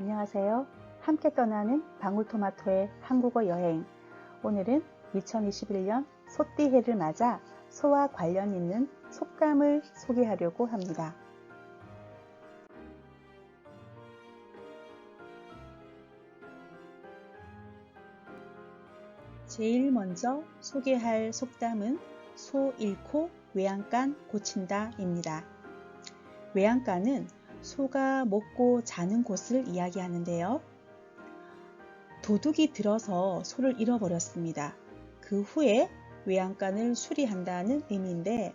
안녕하세요. 함께 떠나는 방울토마토의 한국어 여행. 오늘은 2021년 소띠해를 맞아 소와 관련 있는 속담을 소개하려고 합니다. 제일 먼저 소개할 속담은 소 잃고 외양간 고친다입니다. 외양간은 소가 먹고 자는 곳을 이야기하는데요. 도둑이 들어서 소를 잃어버렸습니다. 그 후에 외양간을 수리한다는 의미인데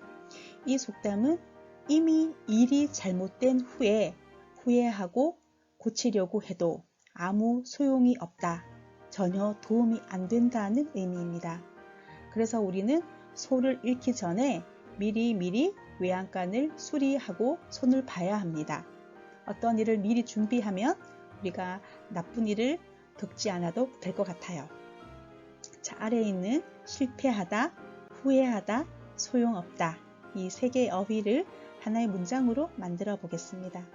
이 속담은 이미 일이 잘못된 후에 후회하고 고치려고 해도 아무 소용이 없다. 전혀 도움이 안 된다는 의미입니다. 그래서 우리는 소를 잃기 전에 미리미리 외양간을 수리하고 손을 봐야 합니다. 어떤 일을 미리 준비하면 우리가 나쁜 일을 겪지 않아도 될 것 같아요. 자, 아래에 있는 실패하다, 후회하다, 소용없다 이 세 개의 어휘를 하나의 문장으로 만들어 보겠습니다.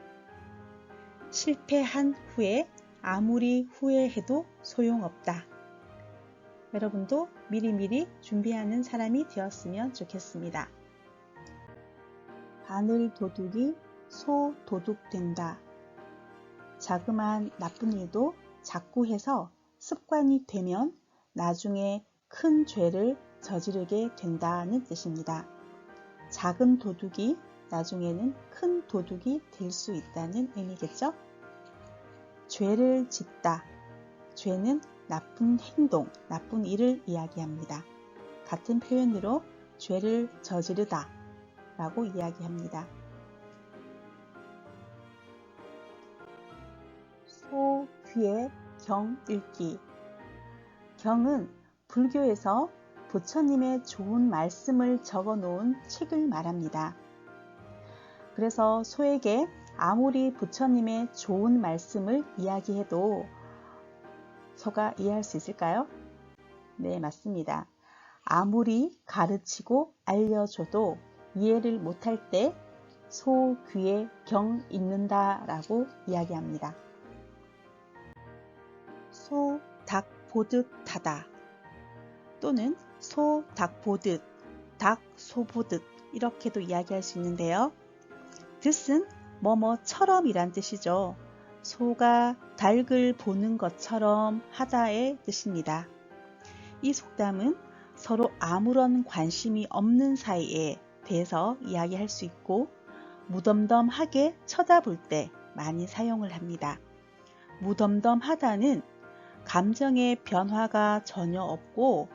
실패한 후에 아무리 후회해도 소용없다. 여러분도 미리미리 준비하는 사람이 되었으면 좋겠습니다. 바늘 도둑이 소 도둑 된다. 자그마한 나쁜 일도 자꾸 해서 습관이 되면 나중에 큰 죄를 저지르게 된다는 뜻입니다. 작은 도둑이 나중에는 큰 도둑이 될 수 있다는 의미겠죠? 죄를 짓다. 죄는 나쁜 행동, 나쁜 일을 이야기합니다. 같은 표현으로 죄를 저지르다 라고 이야기합니다. 귀에 경 읽기 경은 불교에서 부처님의 좋은 말씀을 적어 놓은 책을 말합니다. 그래서 소에게 아무리 부처님의 좋은 말씀을 이야기해도 소가 이해할 수 있을까요? 네, 맞습니다. 아무리 가르치고 알려줘도 이해를 못할 때 소 귀에 경 있는다 라고 이야기합니다. 소, 닭 보듯 하다 또는 소, 닭 보듯, 닭, 소 보듯 이렇게도 이야기할 수 있는데요. 뜻은 뭐뭐처럼 이란 뜻이죠. 소가 닭을 보는 것처럼 하다의 뜻입니다. 이 속담은 서로 아무런 관심이 없는 사이에 대해서 이야기할 수 있고 무덤덤하게 쳐다볼 때 많이 사용을 합니다. 무덤덤하다는 감정의 변화가 전혀 없고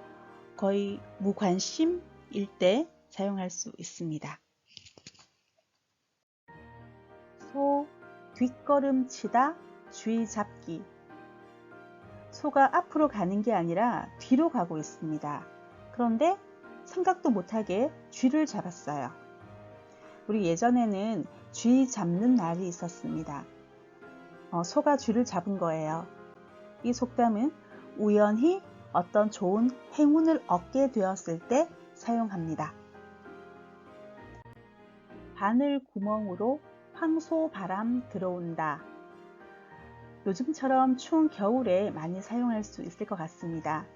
거의 무관심일 때 사용할 수 있습니다. 소 뒷걸음치다 쥐 잡기 소가 앞으로 가는 게 아니라 뒤로 가고 있습니다. 그런데 생각도 못하게 쥐를 잡았어요. 우리 예전에는 쥐 잡는 날이 있었습니다. 어, 소가 쥐를 잡은 거예요. 이 속담은 우연히 어떤 좋은 행운을 얻게 되었을 때 사용합니다. 바늘 구멍으로 황소 바람 들어온다. 요즘처럼 추운 겨울에 많이 사용할 수 있을 것 같습니다.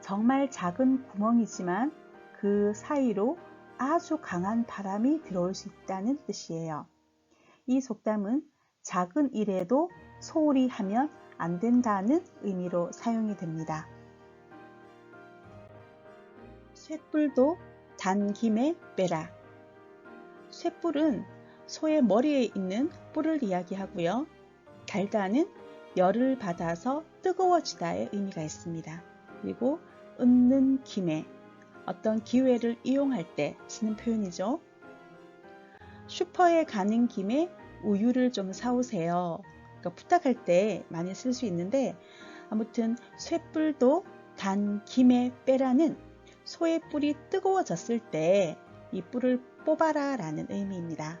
정말 작은 구멍이지만 그 사이로 아주 강한 바람이 들어올 수 있다는 뜻이에요. 이 속담은 작은 일에도 소홀히 하면 안 된다는 의미로 사용이 됩니다. 쇠뿔도 단 김에 빼라. 쇠뿔은 소의 머리에 있는 뿔을 이야기하고요. 달다는 열을 받아서 뜨거워지다의 의미가 있습니다. 그리고 은는 김에 어떤 기회를 이용할 때 쓰는 표현이죠. 슈퍼에 가는 김에 우유를 좀 사오세요. 그러니까 부탁할 때 많이 쓸 수 있는데 아무튼 쇠뿔도 단 김에 빼라는 소의 뿔이 뜨거워졌을 때 이 뿔을 뽑아라 라는 의미입니다.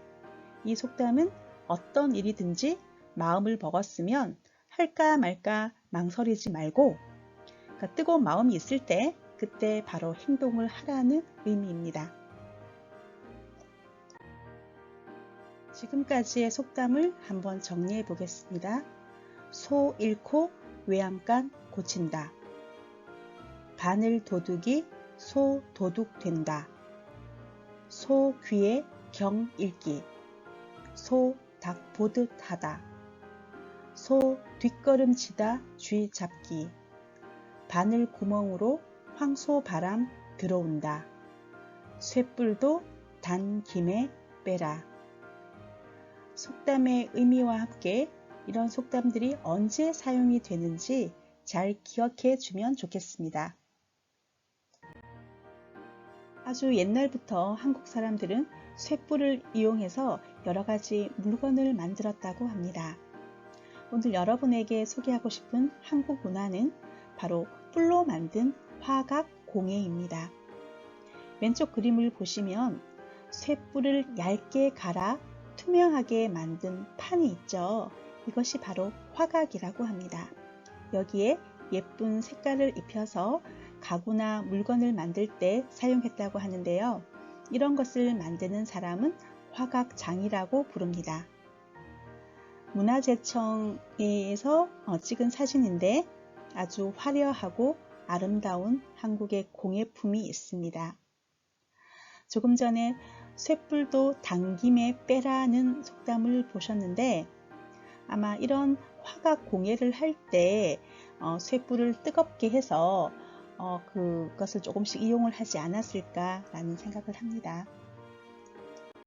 이 속담은 어떤 일이든지 마음을 먹었으면 할까 말까 망설이지 말고 그러니까 뜨거운 마음이 있을 때 그때 바로 행동을 하라는 의미입니다. 지금까지의 속담을 한번 정리해 보겠습니다. 소 잃고 외양간 고친다. 바늘 도둑이 소 도둑 된다. 소 귀에 경 읽기. 소 닭 보듯 하다. 소 뒷걸음 치다 쥐 잡기. 바늘 구멍으로 황소 바람 들어온다. 쇠뿔도 단 김에 빼라. 속담의 의미와 함께 이런 속담들이 언제 사용이 되는지 잘 기억해 주면 좋겠습니다. 아주 옛날부터 한국 사람들은 쇠뿔을 이용해서 여러 가지 물건을 만들었다고 합니다. 오늘 여러분에게 소개하고 싶은 한국 문화는 바로 뿔로 만든 화각 공예입니다. 왼쪽 그림을 보시면 쇠뿔을 얇게 갈아 투명하게 만든 판이 있죠. 이것이 바로 화각이라고 합니다. 여기에 예쁜 색깔을 입혀서 가구나 물건을 만들 때 사용했다고 하는데요. 이런 것을 만드는 사람은 화각장이라고 부릅니다. 문화재청에서 어, 찍은 사진인데 아주 화려하고 아름다운 한국의 공예품이 있습니다. 조금 전에 쇠뿔도 당김에 빼라는 속담을 보셨는데 아마 이런 화각 공예를 할때 어, 쇠뿔을 뜨겁게 해서 어, 그것을 조금씩 이용을 하지 않았을까라는 생각을 합니다.